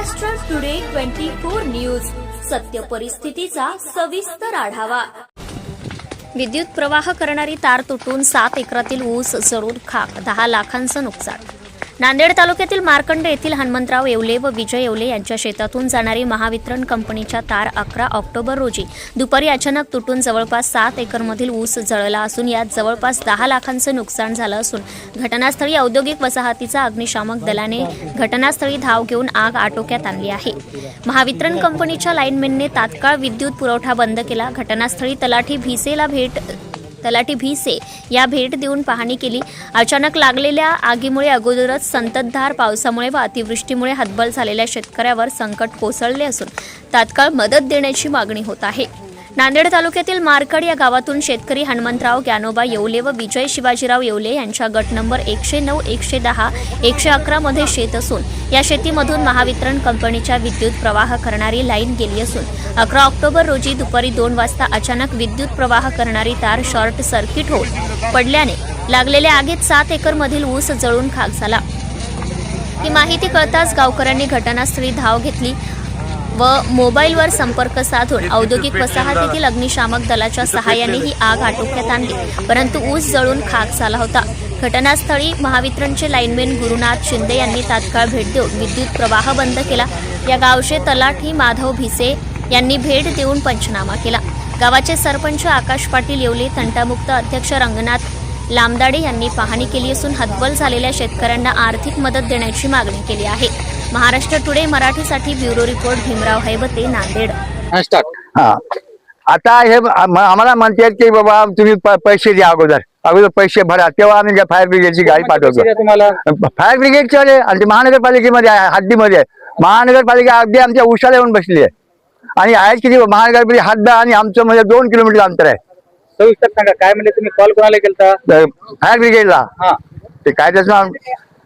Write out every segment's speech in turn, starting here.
Maharashtra today twenty four news सत्य परिस्थितीचा सविस्तर आढावा. विद्युत प्रवाह करणारी तार तुटून सात एकरातील ऊस जळून खाक दहा लाखांचं नुकसान. नांदेड तालुक्यातील मार्कंड येथील हनुमंतराव येवले व विजय येवले यांच्या शेतातून जाणारी महावितरण कंपनीच्या तार अकरा ऑक्टोबर रोजी दुपारी अचानक तुटून जवळपास सात एकरमधील ऊस जळला असून यात जवळपास दहा लाखांचं नुकसान झालं असून घटनास्थळी औद्योगिक वसाहतीचा अग्निशामक दलाने घटनास्थळी धाव घेऊन आग आटोक्यात आणली आहे. महावितरण कंपनीच्या लाईनमॅनने तात्काळ विद्युत पुरवठा बंद केला. घटनास्थळी तलाठी भिसेला भेट तलाठी भिसे या भेट देऊन पाहणी केली. अचानक लागलेल्या आगीमुळे अगोदरच संततधार पावसामुळे व अतिवृष्टीमुळे हतबल झालेल्या शेतकऱ्यावर संकट कोसळले असून तात्काळ मदत देण्याची मागणी होत आहे. नांदेड तालुक्यातील मारकड या गावातून शेतकरी हनुमंतराव ज्ञानोबा येवले व विजय शिवाजीराव येवले यांच्या गट नंबर एकशे नऊ एकशे दहा एकशे अकरा मध्ये शेत असून या शेतीमधून महावितरण कंपनीच्या विद्युत प्रवाह करणारी लाईन गेली असून अकरा ऑक्टोबर रोजी दुपारी दोन वाजता अचानक विद्युत प्रवाह करणारी तार शॉर्ट सर्किट होऊन पडल्याने लागलेल्या आगीत सात एकरमधील ऊस जळून खाक झाला. ही माहिती कळताच गावकऱ्यांनी घटनास्थळी धाव घेतली व मोबाईलवर संपर्क साधून औद्योगिक वसाहतीतील अग्निशामक दलाच्या सहाय्याने ही आग आटोक्यात आणली. परंतु ऊस जळून खाक झाला होता. घटनास्थळी महावितरणचे लाईनमॅन गुरुनाथ शिंदे यांनी तात्काळ भेट देऊन विद्युत प्रवाह बंद केला. या गावचे तलाठी माधव भिसे यांनी भेट देऊन पंचनामा केला. गावाचे सरपंच आकाश पाटील येवले तंटामुक्त अध्यक्ष रंगनाथ लामदाडे यांनी पाहणी केली असून हतबल झालेल्या शेतकऱ्यांना आर्थिक मदत देण्याची मागणी केली आहे. महाराष्ट्र टुडे मराठीसाठी bureau report Bhimrao Haibate Nanded. Start हा. आता हे आम- आम्हाला म्हणतात की बाबा तुम्ही पैसे द्या अगोदर. अगोदर पैसे भरा. तेव्हा आम्ही फायर ब्रिगेडची गाडी पाठवतो. फायर ब्रिगेडचे आले आणि महानगरपालिकेमध्ये आहे हद्दीमध्ये आहे. महानगरपालिका अगदी आमच्या उशाला येऊन बसली आहे. आणि आहेत किती महानगरपालिका हद्द आणि आमचं म्हणजे दोन किलोमीटर अंतर आहे. सविस्तर सांगा काय म्हणजे तुम्ही कॉल कोणाला तर फायर ब्रिगेडला हा. ते काय त्याचं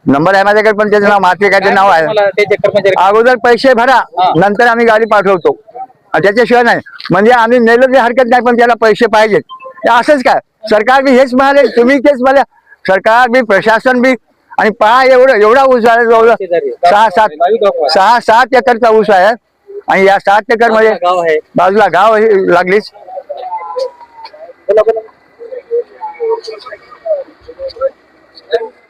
नंबर आहे माझ्याकडे पण त्याचं नाव मात्र काय ते नाव आहे. तुम्हाला त्याचे कर्मचारी? अगोदर पैसे भरा. नंतर आम्ही गाडी पाठवतो. आणि त्याच्याशिवाय नाही. म्हणजे आम्ही नेलं तरी हरकत नाही पण त्याला पैसे पाहिजेत. असंच काय? सरकार बी हेच म्हणाले तुम्ही तेच म्हणाले. सरकार बी प्रशासन बी आणि पहा एवढं एवढा ऊस आहे जवळ. सहा सात. सहा सात एकरचा ऊस आहे. आणि या सात एकरमध्ये बाजूला गाव लागलीच.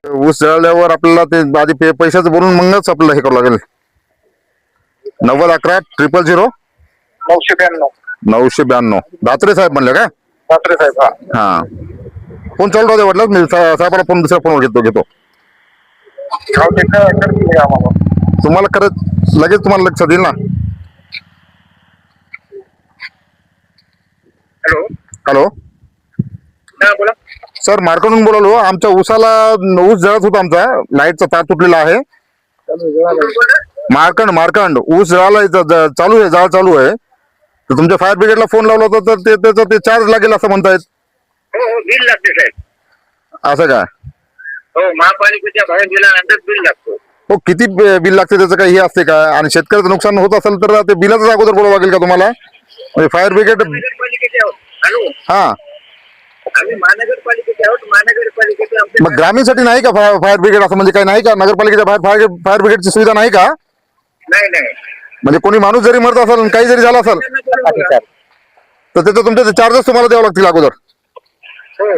ऊस जळल्यावर आपल्याला ते आधी पे पैशाचं बोलून मगच आपल्याला हे करावं लागेल. नव्वद अकरा ट्रिपल झिरो नऊशे ब्याण्णव. नऊशे ब्याण्णव. दात्रे साहेब म्हणले काय? ठाकरे साहेब हा. हा. फोन चालू राहते वाटलं मी साहेबाला फोन दुसऱ्या फोनवर घेतो घेतो. तुम्हाला खरंच लगेच तुम्हाला लक्षात येईल ना. हॅलो. हॅलो. बोला. सर मार्कडून बोलालो. आमच्या ऊसाला ऊस जळत होता आमचा. लाईटचा तार तुटलेला आहे. मार्कंड मार्कंड. ऊस जळाला चालू आहे जाळ चालू आहे. तर तुमच्या फायर ब्रिगेडला फोन लावला होता तर ते त्याचं ते चार्ज लागेल असं म्हणतायत. हो हो बिल लागते साहेब. असं काय हो महापालिकेच्या बाहेर गेल्यानंतर बिल लागतो. हो किती बि- बिल लागते त्याचं काही हे असते का? आणि शेतकऱ्याचं नुकसान होत असेल तर ते बिलाच अगोदर बोलावं लागेल का तुम्हाला? म्हणजे फायर ब्रिगेड हॅलो? हा. आम्ही महानगरपालिकेचे आहोत. महानगरपालिकेचे आमचे मग ग्रामीणसाठी नाही का फायर फायर ब्रिगेड असं म्हणजे काही नाही का? नगरपालिकेच्या बाहेर फायर फायर ब्रिगेडची सुविधा नाही का? नाही नाही. म्हणजे कोणी माणूस जरी मरत असेल आणि काही जरी झालं असेल. तर त्याचं तुमचे चार्जेस तुम्हाला द्यावं लागतील अगोदर. हो.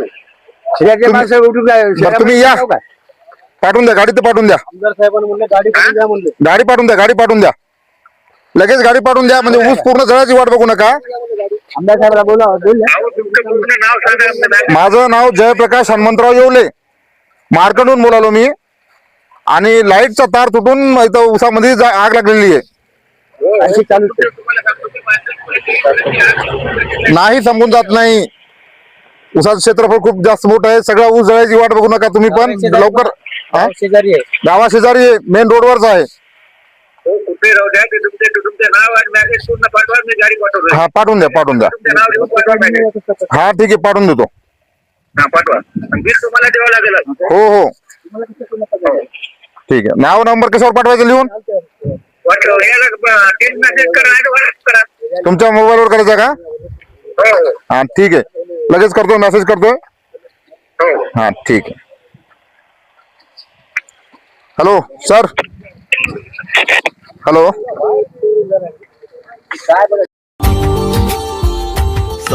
शहरातले माणसं उठून काय- बरं तुम्ही या. काय? पाठवून द्या गाडी तर पाठवून द्या. आमदार साहेबांनी म्हणले गाडी करून द्या म्हणले. गाडी पाठवून द्या गाडी पाठवून द्या. लगेच गाडी पाठवून द्या म्हणजे ऊस पूर्ण जळाची वाट बघू नका. साहेबांना बोला. माझं नाव जयप्रकाश हनुमंतराव येवले. मार्कडून बोलालो मी. आणि लाईटचा तार तुटून इथं उसामध्ये जा- आग लागलेली आहे. नाही संपून जात नाही. उसाचं क्षेत्रफळ खूप जास्त मोठं आहे. सगळा ऊस जळायची वाट बघू नका तुम्ही पण. लवकर हा? गाव शेजारी आहे. गावा शेजारी मेन रोडवरच आहे. गाडी पाठवतो हा पाठवून द्या पाठवून द्या. तुमचे नाव लिहून पाठवा मॅसेज हा ठीक आहे पाठवून देतो. हा पाठवा. आणि बिल तुम्हाला द्यावं लागेल. हो हो. ठीक आहे. नाव नंबर कशावर पाठवायचं लिहून? वाटलं याला टेन मेसेज करा आणि व्हॉट्सअप करा. तुमच्या मोबाईलवर करायचं का? हो. हो हा ठीक आहे. लगेच करतो मेसेज करतोय? हो. हा ठीक आहे. Hello sir hello